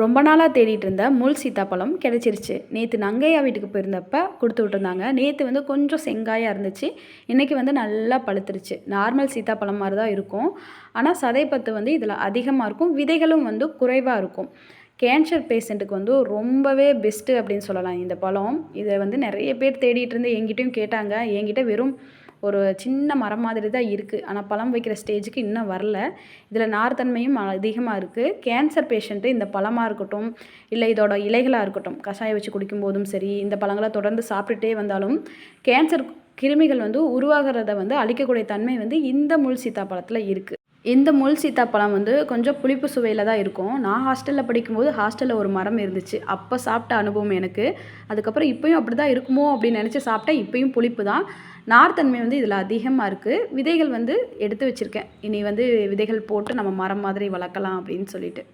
ரொம்ப நாளாக தேடிட்டு இருந்த முள் சீத்தாப்பழம் கிடச்சிருச்சு. நேற்று நங்கையா வீட்டுக்கு போயிருந்தப்ப கொடுத்து விட்டுருந்தாங்க. நேற்று வந்து கொஞ்சம் செங்காயாக இருந்துச்சு. இன்றைக்கி வந்து நல்லா பழுத்துருச்சு. நார்மல் சீத்தாப்பழம் மாதிரி தான் இருக்கும். ஆனால் சதைப்பத்து வந்து இதில் அதிகமாக இருக்கும். விதைகளும் வந்து குறைவாக இருக்கும். கேன்சர் பேஷண்ட்டுக்கு வந்து ரொம்பவே பெஸ்ட்டு அப்படின்னு சொல்லலாம் இந்த பழம். இதை வந்து நிறைய பேர் தேடிட்டு இருந்து எங்கிட்டையும் கேட்டாங்க. என்கிட்ட வெறும் ஒரு சின்ன மரம் மாதிரி தான் இருக்குது ஆனால் பழம் வைக்கிற ஸ்டேஜுக்கு இன்னும் வரல. இதில் நார்த்தன்மையும் அதிகமாக இருக்குது கேன்சர் பேஷண்ட்டு இந்த பழமாக இருக்கட்டும் இல்லை இதோட இலைகளாக இருக்கட்டும் கஷாயம் வச்சு குடிக்கும்போதும் சரி இந்த பழங்களை தொடர்ந்து சாப்பிட்டுட்டே வந்தாலும் கேன்சர் கிருமிகள் வந்து உருவாகிறத வந்து அழிக்கக்கூடிய தன்மை வந்து இந்த முள் சீத்தாப்பழத்தில் இருக்குது இந்த முள் சீத்தாப்பழம் வந்து கொஞ்சம் புளிப்பு சுவையில் தான் இருக்கும். நான் ஹாஸ்டலில் படிக்கும்போது ஹாஸ்டலில் ஒரு மரம் இருந்துச்சு. அப்போ சாப்பிட்ட அனுபவம் எனக்கு. அதுக்கப்புறம் இப்போயும் அப்படி தான் இருக்குமோ அப்படின்னு நினச்சி சாப்பிட்டா இப்போயும் புளிப்பு தான். நார்த்தன்மை வந்து இதில் அதிகமாக இருக்குது விதைகள் வந்து எடுத்து வச்சுருக்கேன். இனி வந்து விதைகள் போட்டு நம்ம மரம் மாதிரி வளர்க்கலாம் அப்படின்னு சொல்லிட்டு.